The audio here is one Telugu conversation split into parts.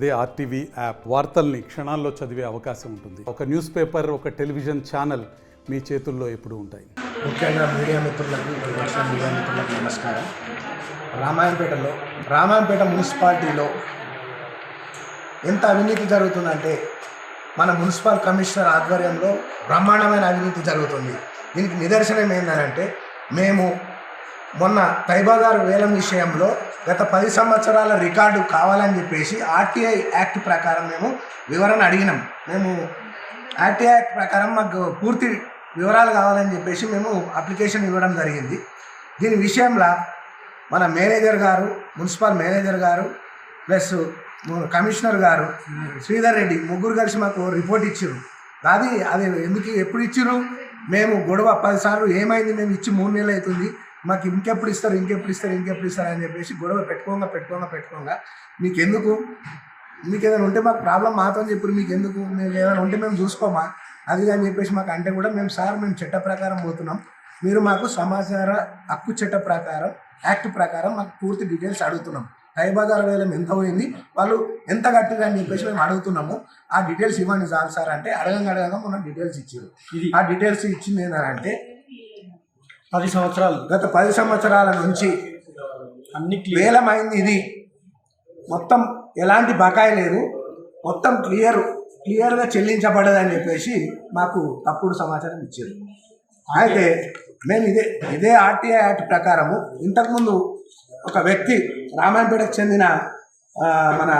అదే ఆర్టీవీ యాప్ వార్తల్ని క్షణాల్లో చదివే అవకాశం ఉంటుంది. ఒక న్యూస్ పేపర్ ఒక టెలివిజన్ ఛానల్ మీ చేతుల్లో ఎప్పుడు ఉంటాయి. ముఖ్యంగా మీడియా మిత్రులకు ప్రతిపక్ష మీడియా మిత్రులకు నమస్కారం. రామాయంపేటలో రామాయంపేట మున్సిపాలిటీలో ఎంత అవినీతి జరుగుతుందంటే మన మున్సిపల్ కమిషనర్ ఆధ్వర్యంలో బ్రహ్మాండమైన అవినీతి జరుగుతుంది. దీనికి నిదర్శనం ఏంటంటే మేము మొన్న తైబాదారు వేలం విషయంలో గత పది సంవత్సరాల రికార్డు కావాలని చెప్పేసి ఆర్టీఐ యాక్ట్ ప్రకారం మేము వివరణ అడిగినాం. మేము ఆర్టీఐ యాక్ట్ ప్రకారం మాకు పూర్తి వివరాలు కావాలని చెప్పేసి మేము అప్లికేషన్ ఇవ్వడం జరిగింది. దీని విషయంలో మన మేనేజర్ గారు మున్సిపల్ మేనేజర్ గారు ప్లస్ కమిషనర్ గారు శ్రీధర్ రెడ్డి ముగ్గురు కలిసి మాకు రిపోర్ట్ ఇచ్చారు అది అది ఎందుకు ఎప్పుడు ఇచ్చారు మేము గొడవ పదిసార్లు ఏమైంది? మేము ఇచ్చి మూడు నెలలు అవుతుంది. మాకు ఇంకెప్పుడు ఇస్తారు ఇంకెప్పుడు ఇస్తారు ఇంకెప్పుడు ఇస్తారు అని చెప్పేసి గొడవ పెట్టుకోగా పెట్టుకోగా పెట్టుకోగా. మీకు ఎందుకు మీకు ఏదైనా ఉంటే మాకు ప్రాబ్లం మాతో చెప్పారు మీకు ఎందుకు మేము ఏదైనా ఉంటే మేము చూసుకోమా? అది అని చెప్పేసి మాకు అంటే కూడా మేము సార్ మేము చట్ట ప్రకారం పోతున్నాం. మీరు మాకు సమాచార హక్కు చట్ట ప్రకారం యాక్ట్ ప్రకారం మాకు పూర్తి డీటెయిల్స్ అడుగుతున్నాం. టైబాదార్ వేలం ఎంత పోయింది వాళ్ళు ఎంత కట్టిరు అని చెప్పేసి మేము అడుగుతున్నాము. ఆ డీటెయిల్స్ ఇవ్వండి చాలు సార్ అంటే అడగంగా అడగంగా మొన్న డీటెయిల్స్ ఇచ్చారు ఇది ఆ డీటెయిల్స్ ఇచ్చింది ఏంటంటే పది సంవత్సరాలు. గత పది సంవత్సరాల నుంచి అన్ని క్లియర్ వేలం అయింది ఇది. మొత్తం ఎలాంటి బకాయి లేదు. మొత్తం క్లియర్ క్లియర్గా చెల్లించబడదని చెప్పేసి మాకు తప్పుడు సమాచారం ఇచ్చారు. అయితే మేము ఇదే ఇదే ఆర్టీఐ యాక్ట్ ప్రకారము ఇంతకుముందు ఒక వ్యక్తి రామాయణపేటకు చెందిన మన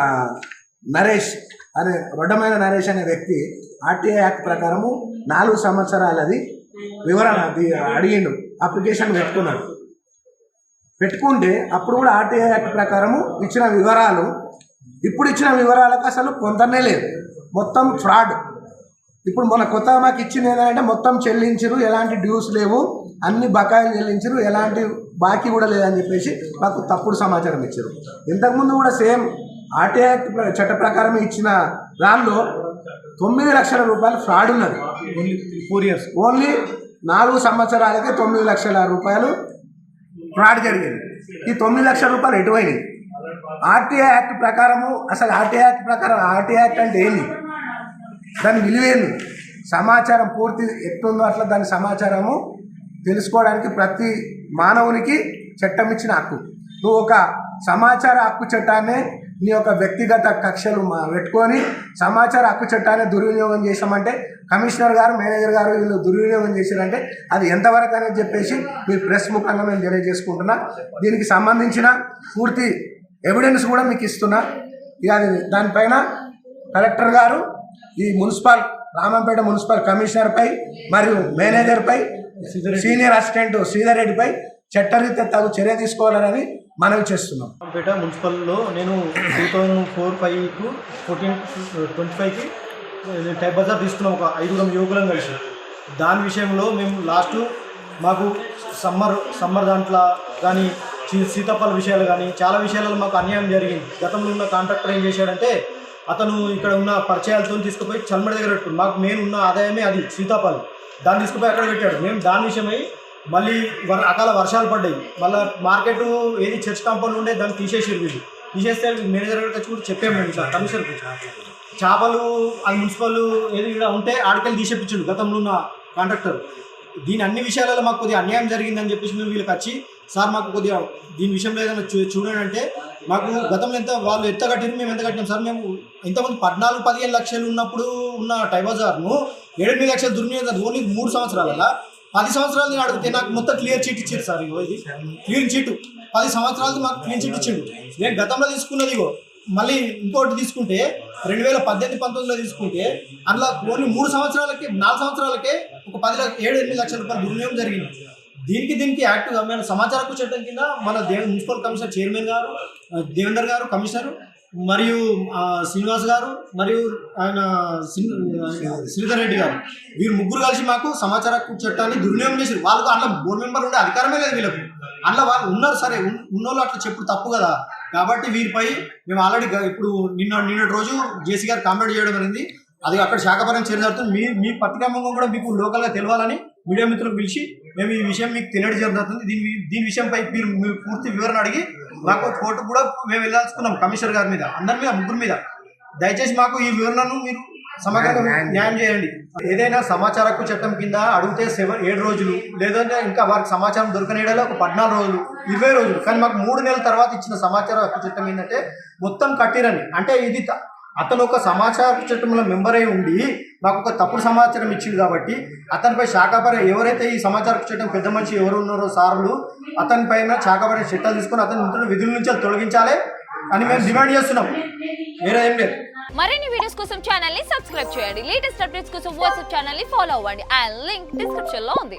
నరేష్ అనే రొడ్డమైన నరేష్ అనే వ్యక్తి ఆర్టీఐ యాక్ట్ ప్రకారము నాలుగు సంవత్సరాలది వివరణ అడిగిండు. అప్లికేషన్ పెట్టుకున్నాడు. పెట్టుకుంటే అప్పుడు కూడా ఆర్టీఐ యాక్ట్ ప్రకారము ఇచ్చిన వివరాలు ఇప్పుడు ఇచ్చిన వివరాలకు అసలు పొందనే లేదు. మొత్తం ఫ్రాడ్. ఇప్పుడు మన కొత్త మాకు ఇచ్చింది ఏంటంటే మొత్తం చెల్లించరు ఎలాంటి డ్యూస్ లేవు అన్ని బకాయిలు చెల్లించరు ఎలాంటి బాకీ కూడా లేదని చెప్పేసి మాకు తప్పుడు సమాచారం ఇచ్చారు ఇంతకుముందు కూడా సేమ్ ఆర్టీఐ యాక్ట్ చట్ట ప్రకారం ఇచ్చిన దానిలో తొమ్మిది లక్షల రూపాయలు ఫ్రాడ్ ఉన్నది. ఫోర్ ఇయర్స్ ఓన్లీ నాలుగు సంవత్సరాలకే తొమ్మిది లక్షల రూపాయలు ఫ్రాడ్ జరిగింది. ఈ తొమ్మిది లక్షల రూపాయలు ఎటువైనాయి? ఆర్టీఐ యాక్ట్ ప్రకారము అసలు ఆర్టీఐ యాక్ట్ ప్రకారం ఆర్టీఐ యాక్ట్ అంటే ఏంది? దాని విలువేంది? సమాచారం పూర్తి ఎట్లుందో అట్లా దాని సమాచారము తెలుసుకోవడానికి ప్రతి మానవునికి చట్టం ఇచ్చిన హక్కు. నువ్వు ఒక సమాచార హక్కు చట్టాన్ని నీ యొక్క వ్యక్తిగత కక్షలు మా- పెట్టుకొని సమాచార హక్కు చట్టాన్ని దుర్వినియోగం చేసామంటే కమిషనర్ గారు మేనేజర్ గారు వీళ్ళు దుర్వినియోగం చేశారంటే అది ఎంతవరకు అనేది చెప్పేసి మీ ప్రెస్ ముఖంగా మేము తెలియజేసుకుంటున్నా. దీనికి సంబంధించిన పూర్తి ఎవిడెన్స్ కూడా మీకు ఇస్తున్నా. ఇక అది దానిపైన కలెక్టర్ గారు ఈ మున్సిపల్ రామంపేట మున్సిపల్ కమిషనర్పై మరియు మేనేజర్పై సీనియర్ అసిస్టెంట్ శ్రీధర్ రెడ్డిపై చట్టరీత్యా తగు చర్య తీసుకోవాలని మనవి చేస్తున్నాం. పేట మున్సిపల్లో నేను టూ థౌజండ్ ఫోర్ ఫైవ్కు ఫోర్టీన్ ట్వంటీ ఫైవ్కి టైప్ బజార్ తీసుకున్నాం ఒక ఐదుగురం యువకులం కలిసి. దాని విషయంలో మేము లాస్ట్ మాకు సమ్మర్ సమ్మర్ దాంట్లో కానీ సీతాఫల విషయాలు కానీ చాలా విషయాలలో మాకు అన్యాయం జరిగింది. గతంలో ఉన్న కాంట్రాక్టర్ ఏం చేశాడంటే అతను ఇక్కడ ఉన్న పరిచయాలతో తీసుకుపోయి చల్మడి దగ్గర పెట్టుకున్నాడు. మాకు మెయిన్ ఉన్న ఆదాయమే అది సీతాఫలం. దాన్ని తీసుకుపోయి అక్కడ పెట్టాడు. మేము దాని విషయమై మళ్ళీ వర్ అకాల వర్షాలు పడ్డాయి. మళ్ళీ మార్కెట్ ఏది చర్చ్ కాంపౌండ్ ఉండే దాన్ని తీసేసారు వీళ్ళు. తీసేస్తే మేనేజర్ గారికి వచ్చి కూడా చెప్పాము సార్ ఇట్లా కమిషనర్కి చేపలు అది మున్సిపల్ ఏది ఇక్కడ ఉంటే ఆడికెళ్ళి తీసేపించాడు గతంలో ఉన్న కాంట్రాక్టర్. దీని అన్ని విషయాలలో మాకు కొద్దిగా అన్యాయం జరిగిందని చెప్పేసి మేము వీళ్ళకి వచ్చి సార్ మాకు కొద్దిగా దీని విషయంలో ఏదైనా చూ చూడండి అంటే మాకు గతంలో ఎంత వాళ్ళు ఎంత కట్టిరు మేము ఎంత కట్టినాం సార్ మేము ఇంతకుముందు పద్నాలుగు పదిహేను లక్షలు ఉన్నప్పుడు ఉన్న టైబజార్ను ఎనిమిది లక్షలు దుర్వినియోగం ఓన్లీ మూడు సంవత్సరాల పది సంవత్సరాలు నేను అడిగితే నాకు మొత్తం క్లియర్ చీట్ ఇచ్చారు సార్ ఇగో ఇది. క్లీన్ చీటు పది సంవత్సరాలు మాకు క్లీన్ చీట్ ఇచ్చిండు. నేను గతంలో తీసుకున్నది ఇగో. మళ్ళీ ఇంకోటి తీసుకుంటే రెండు వేల పద్దెనిమిది పంతొమ్మిదిలో తీసుకుంటే అందులో ఓన్లీ మూడు సంవత్సరాలకి నాలుగు సంవత్సరాలకే ఒక పది ఏడు ఎనిమిది లక్షల రూపాయలు దుర్వినియోగం జరిగింది. దీనికి దీనికి యాక్టివ్గా మేము సమాచార చట్టం కింద మన దేవ మున్సిపల్ కమిషనర్ చైర్మన్ గారు దేవేందర్ గారు కమిషనర్ మరియు శ్రీనివాస్ గారు మరియు ఆయన శ్రీధర్ రెడ్డి గారు. వీరు ముగ్గురు కలిసి మాకు సమాచార చట్టాన్ని దుర్వినియోగం చేశారు. వాళ్ళకు అట్లా బోర్డు మెంబర్ ఉండే అధికారమే లేదు వీళ్ళకు. అట్లా వాళ్ళు ఉన్నారు సరే ఉన్నోళ్ళు అట్లా చెప్పుడు తప్పు కదా. కాబట్టి వీరిపై మేము ఆల్రెడీ ఇప్పుడు నిన్న నిన్నటి రోజు జేసీ గారు కామెంట్ చేయడం జరిగింది. అది అక్కడ శాఖపరం చర్య జరుగుతుంది. మీ మీ పత్రికా కూడా మీకు లోకల్గా తెలవాలని మీడియా మిత్రులకు పిలిచి మేము ఈ విషయం మీకు తెలియడం జరుగుతుంది. దీని దీని విషయంపై మీరు పూర్తి వివరణ అడిగి మాకు కోర్టు కూడా మేము వెళ్ళాల్సుకున్నాం కమిషనర్ గారి మీద అందరి మీద ముగ్గురు మీద. దయచేసి మాకు ఈ వివరణను మీరు సమగ్రంగా న్యాయం చేయండి. ఏదైనా సమాచార హక్కు చట్టం కింద అడిగితే సెవెన్ ఏడు రోజులు లేదంటే ఇంకా వారికి సమాచారం దొరకనేడలో ఒక పద్నాలుగు రోజులు ఇరవై రోజులు. కానీ మాకు మూడు నెలల తర్వాత ఇచ్చిన సమాచార హక్కు చట్టం ఏంటంటే మొత్తం కట్టిరని అంటే ఇది అతను ఒక సమాచార చట్టంలో మెంబర్ అయి ఉండి మాకు ఒక తప్పుడు సమాచారం ఇచ్చింది కాబట్టి అతనిపై శాఖాపర ఎవరైతే ఈ సమాచార చట్టం పెద్ద మనిషి ఎవరు ఉన్నారో సార్లు అతనిపైన శాఖపరి చట్టాలు తీసుకొని అతని ఇంట్లో విధుల నుంచి తొలగించాలి అని మేము డిమాండ్ చేస్తున్నాం. వేరే ఏం లేదు. మరిన్ని వీడియోస్ కోసం ఛానల్ని సబ్స్క్రైబ్ చేయండి. లేటెస్ట్ అప్డేట్స్ కోసం వాట్సాప్ ఛానల్ని ఫాలో అవ్వండి. అండ్ లింక్ డిస్క్రిప్షన్లో ఉంది.